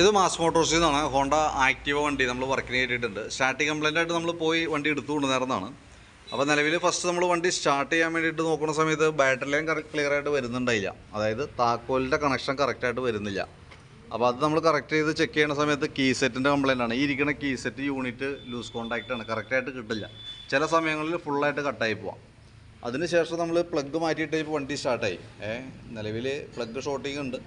ഇത് മാസ് മോട്ടോഴ്സിൽ നിന്നാണ് Honda Activa വണ്ടി നമ്മൾ വർക്കിന് കയറ്റിയിട്ടുണ്ട്. സ്റ്റാർട്ടിങ് കംപ്ലൈന്റ് ആയിട്ട് നമ്മൾ പോയി വണ്ടി എടുത്തു കൊണ്ടുവന്നേർന്നതാണ്. അപ്പോൾ നിലവിൽ ഫസ്റ്റ് നമ്മൾ വണ്ടി സ്റ്റാർട്ട് ചെയ്യാൻ വേണ്ടിയിട്ട് നോക്കുന്ന സമയത്ത് ബാറ്ററി ലൈൻ ക്ലിയർ ആയിട്ട് വരുന്നുണ്ടായില്ല. അതായത് താക്കോലിന്റെ കണക്ഷൻ കറക്റ്റായിട്ട് വരുന്നില്ല. അപ്പോൾ അത് നമ്മൾ കറക്റ്റ് ചെയ്ത് ചെക്ക് ചെയ്യുന്ന സമയത്ത് കീ സെറ്റിന്റെ കംപ്ലൈന്റ് ആണ്. ഈ ഇരിക്കുന്ന key set unit loose contact ആണ്. കറക്റ്റായിട്ട് കിട്ടില്ല. ചില സമയങ്ങളിൽ ഫുള്ളായിട്ട് കട്ടായി പോവാം. അതിനുശേഷം നമ്മൾ പ്ലഗ് മാറ്റിയിട്ട് ഇപ്പോൾ വണ്ടി സ്റ്റാർട്ടായി ഏഹ് നിലവിൽ പ്ലഗ് ഷോർട്ടിങ് ഉണ്ട്.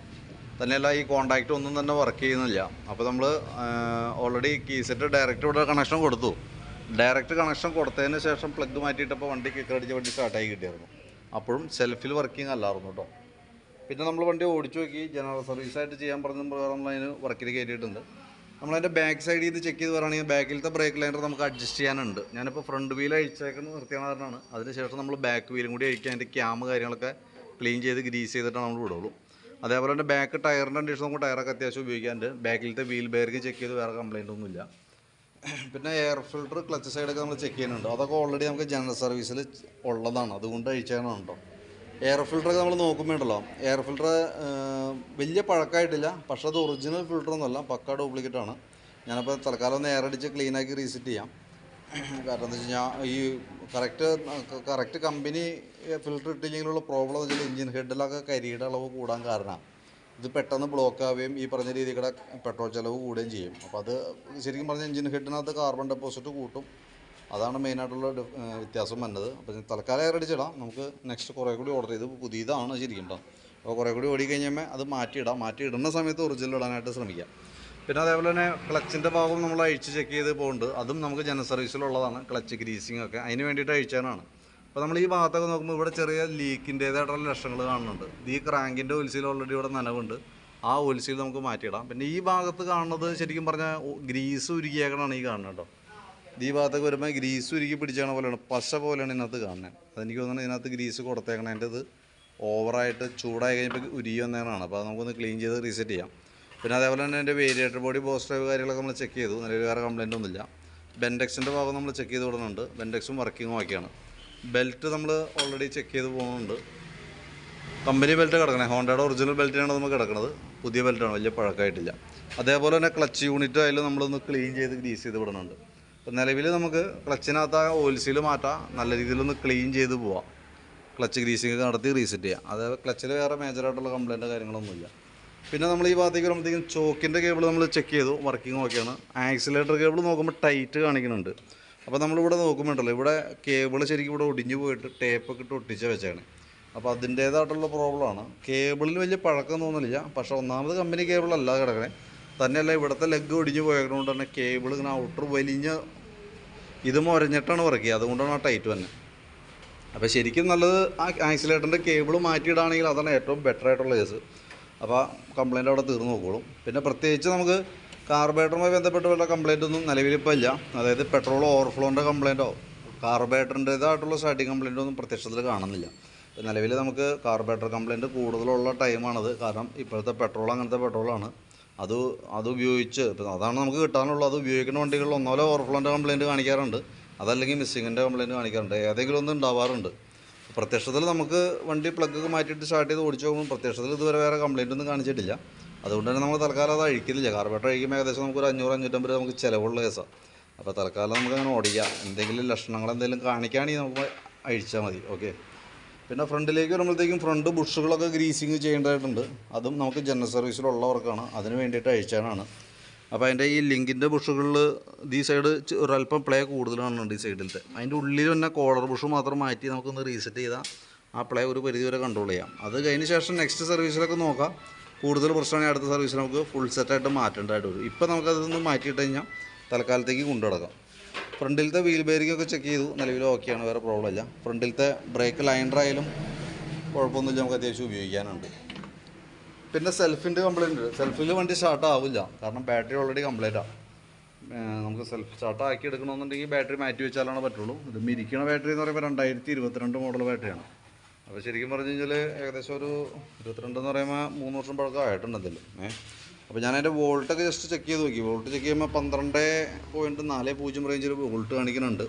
തന്നെയല്ല ഈ കോണ്ടാക്റ്റ് ഒന്നും തന്നെ വർക്ക് ചെയ്യുന്നില്ല. അപ്പോൾ നമ്മൾ ഓൾറെഡി കീ സെറ്റ് ഡയറക്റ്റ് ഇവിടെ കണക്ഷൻ കൊടുത്തു. ഡയറക്റ്റ് കണക്ഷൻ കൊടുത്തതിന് ശേഷം പ്ലഗ് മാറ്റിയിട്ടപ്പോൾ വണ്ടി കിക്കടിച്ച് വണ്ടി സ്റ്റാർട്ടായി കിട്ടിയായിരുന്നു. അപ്പോഴും സെൽഫിൽ വർക്കിംഗ് അല്ലായിരുന്നു കേട്ടോ പിന്നെ നമ്മൾ വണ്ടി ഓടിച്ചു നോക്കി. ജനറൽ സർവീസായിട്ട് ചെയ്യാൻ പറഞ്ഞ പ്രകാരം നമ്മൾ അതിന് വർക്കിൽ കയറ്റിയിട്ടുണ്ട് നമ്മളതിന്റെ ബാക്ക് സൈഡിൽ ഇത് ചെക്ക് ചെയ്ത് പറയുകയാണെങ്കിൽ ബാക്കിലത്തെ ബ്രേക്ക് ലൈനർ നമുക്ക് അഡ്ജസ്റ്റ് ചെയ്യാനുണ്ട്. ഞാനിപ്പോൾ ഫ്രണ്ട് വീൽ അഴിച്ചേക്കുന്നത് നിർത്തിയാണ് കാരണമാണ്. അതിനുശേഷം നമ്മൾ ബാക്ക് വീലും കൂടി അഴിക്കാൻ അതിന്റെ ക്യാമ് കാര്യങ്ങളൊക്കെ ക്ലീൻ ചെയ്ത് ഗ്രീസ് ചെയ്തിട്ടാണ് നമ്മൾ വിടുള്ളൂ. അതേപോലെ തന്നെ ബാക്ക് ടയറിന്റെ കണ്ടീഷൻ നമുക്ക് ടയറൊക്കെ അത്യാവശ്യം ഉപയോഗിക്കാനുണ്ട്. ബാക്കിലത്തെ വീൽ ബെയറിങ് ചെക്ക് ചെയ്ത് വേറെ കംപ്ലൈന്റ് ഒന്നുമില്ല. പിന്നെ എയർ ഫിൽട്ടർ ക്ലച്ച് സൈഡൊക്കെ നമ്മൾ ചെക്ക് ചെയ്യുന്നുണ്ട്. അതൊക്കെ ഓൾറെഡി നമുക്ക് ജനറൽ സർവീസിൽ ഉള്ളതാണ്. അതുകൊണ്ട് അഴിച്ചാണ് കേട്ടോ. എയർ ഫിൽറ്ററൊക്കെ നമ്മൾ നോക്കുമ്പോണ്ടല്ലോ എയർ ഫിൽറ്റർ വലിയ പഴക്കമായിട്ടില്ല പക്ഷേ അത് ഒറിജിനൽ ഫിൽറ്റർ ഒന്നുമല്ല. പക്ക ഡ്യൂപ്ലിക്കേറ്റ് ആണ്. ഞാനപ്പോൾ തൽക്കാലം ഒന്ന് എയർ അടിച്ച് ക്ലീനാക്കി റീസെറ്റ് ചെയ്യാം. കാരണം എന്താ വെച്ച് കഴിഞ്ഞാൽ ഈ കറക്റ്റ് കറക്റ്റ് കമ്പനി ഫിൽറ്റർ ഇട്ടില്ലെങ്കിലുള്ള പ്രോബ്ലം എന്ന് വെച്ചാൽ എഞ്ചിൻ ഹെഡിലൊക്കെ കരിയുടെ അളവ് കൂടാൻ കാരണം. ഇത് പെട്ടെന്ന് ബ്ലോക്ക് ആവുകയും ഈ പറഞ്ഞ രീതിയുടെ പെട്രോൾ ചിലവ് കൂടുകയും ചെയ്യും. അപ്പോൾ അത് ശരിക്കും പറഞ്ഞാൽ എഞ്ചിൻ ഹെഡിനകത്ത് കാർബൺ ഡെപ്പോസിറ്റ് കൂട്ടും. അതാണ് മെയിനായിട്ടുള്ള വ്യത്യാസം വന്നത്. അപ്പോൾ തൽക്കാലം എയർ നമുക്ക് നെക്സ്റ്റ് കുറേ കൂടി ഓർഡർ ചെയ്ത് പുതിയതാണ് ശരിക്കും കേട്ടോ അപ്പോൾ കുറേ കൂടി ഓടി കഴിഞ്ഞാൽ അത് മാറ്റിയിടാം. മാറ്റി ഇടുന്ന സമയത്ത് ഒറിജിനൽ ഇടാനായിട്ട് ശ്രമിക്കാം. പിന്നെ അതേപോലെ തന്നെ ക്ലച്ചിന്റെ ഭാഗം നമ്മൾ അഴിച്ച് ചെക്ക് ചെയ്ത് പോകുന്നുണ്ട് അതും നമുക്ക് ജന സർവീസിലുള്ളതാണ് ക്ലച്ച് ഗ്രീസിങ് ഒക്കെ. അതിന് വേണ്ടിയിട്ട് അഴിച്ചാനാണ് അപ്പോൾ നമ്മൾ ഈ ഭാഗത്തൊക്കെ നോക്കുമ്പോൾ ഇവിടെ ചെറിയ ലീക്കിന്റേതായിട്ടുള്ള ലക്ഷണങ്ങൾ കാണുന്നുണ്ട്. ഈ ക്രാങ്കിന്റെ ഒലിസിൽ ഓൾറെഡി ഇവിടെ നനവുണ്ട്. ആ ഒലിസിൽ നമുക്ക് മാറ്റിയിടാം. പിന്നെ ഈ ഭാഗത്ത് കാണുന്നത് ശരിക്കും പറഞ്ഞാൽ ഗ്രീസ് ഉരുകിയേക്കണാണ് ഈ കാണുന്നത് കേട്ടോ. ഈ ഭാഗത്തൊക്കെ വരുമ്പോൾ ഗ്രീസ് ഉരുക്കി പിടിച്ചാണ് പോലെയാണ്. പശ പോലെയാണ് ഇതിനകത്ത് കാണുന്നത്. അതെനിക്ക് തോന്നുന്നത് ഇതിനകത്ത് ഗ്രീസ് കൊടുത്തേക്കണം അതിന്റെ ഇത് ഓവറായിട്ട് ചൂടായി കഴിഞ്ഞപ്പോൾ ഉരുകി അപ്പോൾ അത് നമുക്കൊന്ന് ക്ലീൻ ചെയ്ത് റീസെറ്റ് ചെയ്യാം. പിന്നെ അതേപോലെ തന്നെ എന്റെ വേരിയേറ്റർ ബോഡി ബോസ് ഡ്രൈവ് കാര്യങ്ങളൊക്കെ നമ്മൾ ചെക്ക് ചെയ്തു. നിലവിൽ വേറെ കംപ്ലൈന്റ് ഒന്നുമില്ല. ബെൻഡെക്സിന്റെ ഭാഗം നമ്മൾ ചെക്ക് ചെയ്ത് വിടുന്നുണ്ട് ബെൻഡെക്സും വർക്കിങ്ങും ഒക്കെയാണ്. ബെൽറ്റ് നമ്മൾ ഓൾറെഡി ചെക്ക് ചെയ്ത് പോകുന്നുണ്ട്. കമ്പനി ബെൽറ്റ് കിടക്കണേ. ഹോണ്ടയുടെ ഒറിജിനൽ ബെൽറ്റിനാണ് നമുക്ക് കിടക്കുന്നത് പുതിയ ബെൽറ്റാണ് വലിയ പഴക്കമായിട്ടില്ല. അതേപോലെ തന്നെ ക്ലച്ച് യൂണിറ്റ് ആയാലും നമ്മളൊന്ന് ക്ലീൻ ചെയ്ത് ഗ്രീസ് ചെയ്ത് വിടുന്നുണ്ട് അപ്പോൾ നിലവിൽ നമുക്ക് ക്ലച്ചിനകത്ത് ആ ഓയിൽസീൽ മാറ്റാം. നല്ല രീതിയിലൊന്ന് ക്ലീൻ ചെയ്ത് പോവാം. ക്ലച്ച് ഗ്രീസിങ് നടത്തി റീസെറ്റ് ചെയ്യാം. അതായത് ക്ലച്ചിൽ വേറെ മേജറായിട്ടുള്ള കംപ്ലയിന്റ് കാര്യങ്ങളൊന്നുമില്ല. പിന്നെ നമ്മൾ ഈ ഭാഗത്തേക്ക് വരുമ്പോഴത്തേക്കും ചോക്കിന്റെ കേബിൾ നമ്മൾ ചെക്ക് ചെയ്തു വർക്കിംഗ് ഓക്കെയാണ് ആക്സിലേറ്റർ കേബിൾ നോക്കുമ്പോൾ ടൈറ്റ് കാണിക്കുന്നുണ്ട്. അപ്പോൾ നമ്മളിവിടെ നോക്കുമ്പോണ്ടല്ലോ ഇവിടെ കേബിൾ ശരിക്കും ഇവിടെ ഒടിഞ്ഞു പോയിട്ട് ടേപ്പൊക്കെ ഇട്ട് ഒട്ടിച്ച് വെച്ചാണ്. അപ്പോൾ അതിന്റേതായിട്ടുള്ള പ്രോബ്ലമാണ് കേബിളിൽ വലിയ പഴക്കം തോന്നുന്നില്ല പക്ഷേ ഒന്നാമത് കമ്പനി കേബിളല്ല കിടക്കണേ. തന്നെയല്ല ഇവിടുത്തെ ലെഗ് ഒടിഞ്ഞു പോയതുകൊണ്ട് തന്നെ കേബിൾ ഇങ്ങനെ ഔട്ടർ വലിഞ്ഞ് ഇത് മുരഞ്ഞിട്ടാണ് വർക്ക് അതുകൊണ്ടാണ് ആ ടൈറ്റ് തന്നെ അപ്പോൾ ശരിക്കും നല്ലത് ആ ആക്സിലേറ്ററിന്റെ കേബിൾ മാറ്റിയിടാണെങ്കിൽ അതാണ് ഏറ്റവും ബെറ്റർ ആയിട്ടുള്ള കേസ് അപ്പോൾ കംപ്ലയിന്റ് അവിടെ തീർന്നു നോക്കോളും പിന്നെ പ്രത്യേകിച്ച് നമുക്ക് കാർബേറ്ററുമായി ബന്ധപ്പെട്ട് വല്ല കംപ്ലയിന്റ് ഒന്നും നിലവിലിപ്പോൾ ഇല്ല. അതായത് പെട്രോൾ ഓവർഫ്ലോന്റെ കംപ്ലൈന്റോ കാർബേറ്ററിന്റേതായിട്ടുള്ള സ്റ്റാർട്ടിങ് കംപ്ലയിന്റ് ഒന്നും പ്രത്യക്ഷത്തിൽ കാണുന്നില്ല. നിലവിൽ നമുക്ക് കാർബേറ്റർ കംപ്ലയിന്റ് കൂടുതലുള്ള ടൈമാണത് കാരണം ഇപ്പോഴത്തെ പെട്രോൾ അങ്ങനത്തെ പെട്രോളാണ് അത് അത് ഉപയോഗിച്ച് ഇപ്പം അതാണ് നമുക്ക് കിട്ടാനുള്ളത്. അത് ഉപയോഗിക്കുന്ന വണ്ടികളിൽ ഒന്നോലെ ഓവർഫ്ലോന്റെ കംപ്ലയിന്റ് കാണിക്കാറുണ്ട്. അതല്ലെങ്കിൽ മിസ്സിങ്ങിന്റെ കംപ്ലയിന്റ് കാണിക്കാറുണ്ട്. ഏതെങ്കിലും ഒന്ന് ഉണ്ടാവാറുണ്ട്. പ്രത്യക്ഷത്തിൽ നമുക്ക് വണ്ടി പ്ലഗ് മാറ്റിയിട്ട് സ്റ്റാർട്ട് ചെയ്ത് ഓടിച്ചു പോകുമ്പോൾ പ്രത്യക്ഷത്തിൽ ഇതുവരെ വേറെ കംപ്ലൈന്റ് ഒന്നും കാണിച്ചിട്ടില്ല. അതുകൊണ്ട് തന്നെ നമ്മൾ തൽക്കാലം അത് അഴിക്കുന്നില്ല. കാർബറേറ്റർ അഴിക്കുമ്പോൾ ഏകദേശം നമുക്ക് ഒരു അഞ്ഞൂറ് അഞ്ഞൂറ്റമ്പത് നമുക്ക് ചിലവുള്ള കേസാണ് അപ്പോൾ തൽക്കാലം നമുക്ക് അങ്ങനെ ഓടിക്കാം. എന്തെങ്കിലും ലക്ഷണങ്ങൾ എന്തെങ്കിലും കാണിക്കുകയാണെങ്കിൽ നമുക്ക് അഴിച്ചാൽ മതി. ഓക്കെ പിന്നെ ഫ്രണ്ടിലേക്ക് വരുമ്പോഴത്തേക്കും ഫ്രണ്ട് ബുഷുകളൊക്കെ ഗ്രീസിങ് ചെയ്യേണ്ടതായിട്ടുണ്ട്. അതും നമുക്ക് ജനറൽ സർവീസിലുള്ളവർക്കാണ് അതിന് വേണ്ടിയിട്ട് അഴിച്ചാനാണ്. അപ്പോൾ അതിന്റെ ഈ ലിങ്കിന്റെ ബുഷുകളിൽ ഈ സൈഡ് ഒരല്പം പ്ലേ കൂടുതലാണ് ഈ സൈഡിലത്തെ അതിന്റെ ഉള്ളിൽ തന്നെ കോളർ ബുഷ് മാത്രം മാറ്റി നമുക്കൊന്ന് റീസെറ്റ് ചെയ്താൽ ആ പ്ലേ ഒരു പരിധി വരെ കൺട്രോൾ ചെയ്യാം. അത് കഴിഞ്ഞ ശേഷം നെക്സ്റ്റ് സർവീസിലൊക്കെ നോക്കാം. കൂടുതൽ പ്രശ്നമാണെങ്കിൽ അടുത്ത സർവീസിൽ നമുക്ക് ഫുൾ സെറ്റായിട്ട് മാറ്റേണ്ടതായിട്ട് വരും. ഇപ്പോൾ നമുക്കതൊന്ന് മാറ്റിയിട്ട് കഴിഞ്ഞാൽ തൽക്കാലത്തേക്ക് കൊണ്ടു നടക്കാം ഫ്രണ്ടിലത്തെ വീൽ ബെയറിംഗ് ഒക്കെ ചെക്ക് ചെയ്തു. നിലവിൽ ഓക്കെയാണ് വേറെ പ്രോബ്ലം ഇല്ല. ഫ്രണ്ടിലത്തെ ബ്രേക്ക് ലൈൻഡർ ആയാലും കുഴപ്പമൊന്നുമില്ല നമുക്ക് അത്യാവശ്യം ഉപയോഗിക്കാനുണ്ട്. പിന്നെ സെൽഫിന്റെ കംപ്ലൈന്റ് സെൽഫിൽ വണ്ടി സ്റ്റാർട്ട് ആവില്ല. കാരണം ബാറ്ററി ഓൾറെഡി കംപ്ലൈന്റാണ് നമുക്ക് സെൽഫ് സ്റ്റാർട്ട് ആക്കി എടുക്കണമെന്നുണ്ടെങ്കിൽ ബാറ്ററി മാറ്റി വെച്ചാലാണ് പറ്റുള്ളൂ. ഇത് മിരിക്കണ ബാറ്ററി എന്ന് പറയുമ്പോൾ രണ്ടായിരത്തി ഇരുപത്തിരണ്ട് മോഡൽ ബാറ്ററിയാണ് അപ്പോൾ ശരിക്കും പറഞ്ഞു കഴിഞ്ഞാൽ ഏകദേശം ഒരു ഇരുപത്തിരണ്ട് എന്ന് പറയുമ്പോൾ മൂന്ന് വർഷം പഴക്കം ആയിട്ടുണ്ട് എന്തെങ്കിലും ഏഹ് അപ്പോൾ ഞാൻ അതിന്റെ വോൾട്ടൊക്കെ ജസ്റ്റ് ചെക്ക് ചെയ്ത് നോക്കി. വോൾട്ട് ചെക്ക് ചെയ്യുമ്പോൾ പന്ത്രണ്ട് പോയിന്റ് നാല് പൂജ്യം റേഞ്ചിൽ വോൾട്ട് കാണിക്കുന്നുണ്ട്.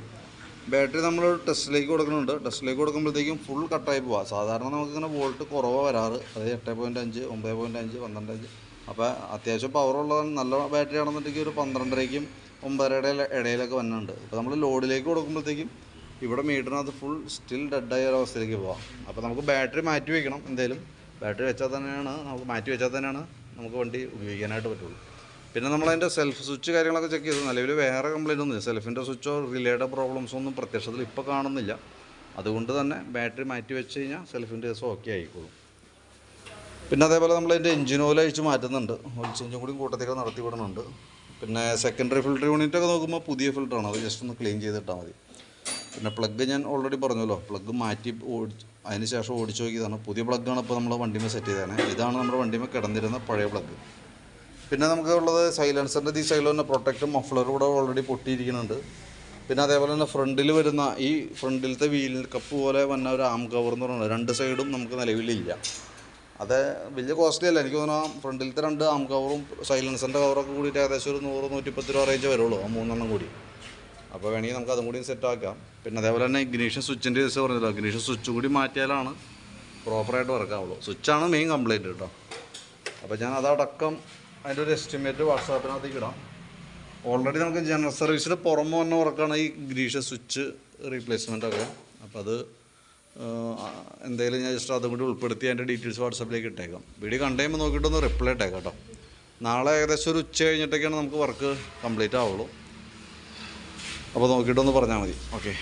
ബാറ്ററി നമ്മൾ ടെസ്റ്റിലേക്ക് കൊടുക്കുന്നുണ്ട്. ടെസ്റ്റിലേക്ക് കൊടുക്കുമ്പോഴത്തേക്കും ഫുൾ കട്ടായി പോവാം. സാധാരണ നമുക്കിങ്ങനെ വോൾട്ട് കുറവാണ് വരാറ്. അതായത് എട്ട് പോയിന്റ് അഞ്ച് ഒമ്പത് പോയിന്റ് അഞ്ച് പന്ത്രണ്ട് അഞ്ച്. അപ്പോൾ അത്യാവശ്യം പവറുള്ള നല്ല ബാറ്ററി ആണെന്നുണ്ടെങ്കിൽ ഒരു പന്ത്രണ്ടരയ്ക്കും ഒമ്പതരയുടെ ഇടയിലൊക്കെ വന്നിട്ടുണ്ട്. അപ്പോൾ നമ്മൾ ലോഡിലേക്ക് കൊടുക്കുമ്പോഴത്തേക്കും ഇവിടെ മീറ്ററിനകത്ത് ഫുൾ സ്റ്റിൽ ഡെഡായ ഒരു അവസ്ഥയിലേക്ക് പോവാം. അപ്പോൾ നമുക്ക് ബാറ്ററി മാറ്റി വയ്ക്കണം എന്തായാലും ബാറ്ററി വെച്ചാൽ തന്നെയാണ് നമുക്ക് മാറ്റി വെച്ചാൽ തന്നെയാണ് നമുക്ക് വണ്ടി ഉപയോഗിക്കാനായിട്ട് പറ്റുള്ളൂ. പിന്നെ നമ്മളതിന്റെ സെൽഫ് സ്വിച്ച് കാര്യങ്ങളൊക്കെ ചെക്ക് ചെയ്തു. നിലവിൽ വേറെ കംപ്ലൈന്റ് ഒന്നുമില്ല. സെൽഫിന്റെ സ്വിച്ചോ റിലേയുടെ പ്രോബ്ലംസോ ഒന്നും പ്രത്യക്ഷത്തിൽ ഇപ്പോൾ കാണുന്നില്ല. അതുകൊണ്ട് തന്നെ ബാറ്ററി മാറ്റി വെച്ച് കഴിഞ്ഞാൽ സെൽഫിന്റെ കേസ് ഓക്കെ ആയിക്കോളും. പിന്നെ അതേപോലെ നമ്മൾ അതിന്റെ എഞ്ചിൻ ഓയിൽ അഴിച്ച് മാറ്റുന്നുണ്ട്. ഓയിൽ ചേഞ്ചും കൂടി കൂട്ടത്തേക്ക് നടത്തി വിടുന്നുണ്ട്. പിന്നെ സെക്കൻഡറി ഫിൽറ്റർ യൂണിറ്റ് ഒക്കെ നോക്കുമ്പോൾ പുതിയ ഫിൽറ്ററാണ് അത് ജസ്റ്റ് ഒന്ന് ക്ലീൻ ചെയ്തിട്ടാൽ മതി. പിന്നെ പ്ലഗ് ഞാൻ ഓൾറെഡി പറഞ്ഞല്ലോ. പ്ലഗ് മാറ്റി ഓടിച്ച് അതിന് ശേഷം ഓടിച്ചു നോക്കിയതാണ്. പുതിയ പ്ലഗ്ഗാണ് ഇപ്പോൾ നമ്മൾ വണ്ടിമേ സെറ്റ് ചെയ്തതാണ് ഇതാണ് നമ്മുടെ വണ്ടിമേ കിടന്നിരുന്ന പഴയ പ്ലഗ് പിന്നെ നമുക്ക് ഉള്ളത് സൈലൻസറിന്റെ ഈ സൈലോന്റെ പ്രൊട്ടക്റ്റും മഫ്ലർ കൂടെ ഓൾറെഡി പൊട്ടിയിരിക്കുന്നുണ്ട്. പിന്നെ അതേപോലെ തന്നെ ഫ്രണ്ടിൽ വരുന്ന ഈ ഫ്രണ്ടിലത്തെ വീൽ കപ്പ് പോലെ വന്ന ഒരു ആം കവർ എന്ന് പറയുന്നത് രണ്ട് സൈഡും നമുക്ക് നിലവിലില്ല. അത് വലിയ കോസ്റ്റ്ലി അല്ല. എനിക്ക് തോന്നുന്നു ഫ്രണ്ടിലത്തെ രണ്ട് ആം കവറും സൈലൻസറിന്റെ കവറൊക്കെ കൂടിയിട്ട് ഏകദേശം ഒരു നൂറ് നൂറ്റിപ്പത്ത് രൂപ റേഞ്ച് വരുള്ളൂ ആ മൂന്നെണ്ണം കൂടി. അപ്പോൾ വേണമെങ്കിൽ നമുക്ക് അതും കൂടി സെറ്റ് ആക്കാം. പിന്നെ അതേപോലെ തന്നെ ഇഗ്നീഷൻ സ്വിച്ചിന്റെ കേസ് പറഞ്ഞല്ലോ ഇഗ്നീഷൻ സ്വിച്ച് കൂടി മാറ്റിയാലാണ് പ്രോപ്പറായിട്ട് വർക്കാവുള്ളൂ സ്വിച്ചാണ് മെയിൻ കംപ്ലൈന്റ് കേട്ടോ. അപ്പോൾ ഞാൻ അതടക്കം അതിന്റെ ഒരു എസ്റ്റിമേറ്റ് വാട്സാപ്പിനകത്തേക്ക് ഇടാം. ഓൾറെഡി നമുക്ക് ജനറൽ സർവീസിൽ പുറമെ വന്ന വർക്കാണ് ഈ ഗ്രീഷ സ്വിച്ച് റീപ്ലേസ്മെന്റ് ഒക്കെ. അപ്പോൾ അത് എന്തെങ്കിലും ഞാൻ ജസ്റ്റ് അതും കൂടി ഉൾപ്പെടുത്തി അതിന്റെ ഡീറ്റെയിൽസ് വാട്സാപ്പിലേക്ക് ഇട്ടേക്കാം. വീഡിയോ കണ്ടു കഴിയുമ്പോൾ നോക്കിയിട്ടൊന്ന് റിപ്ലൈ ഇട്ടേക്കാം കേട്ടോ. നാളെ ഏകദേശം ഒരു ഉച്ച കഴിഞ്ഞിട്ടൊക്കെയാണ് നമുക്ക് വർക്ക് കംപ്ലീറ്റ് ആവുള്ളൂ. അപ്പോൾ നോക്കിയിട്ടൊന്ന് പറഞ്ഞാൽ മതി. ഓക്കെ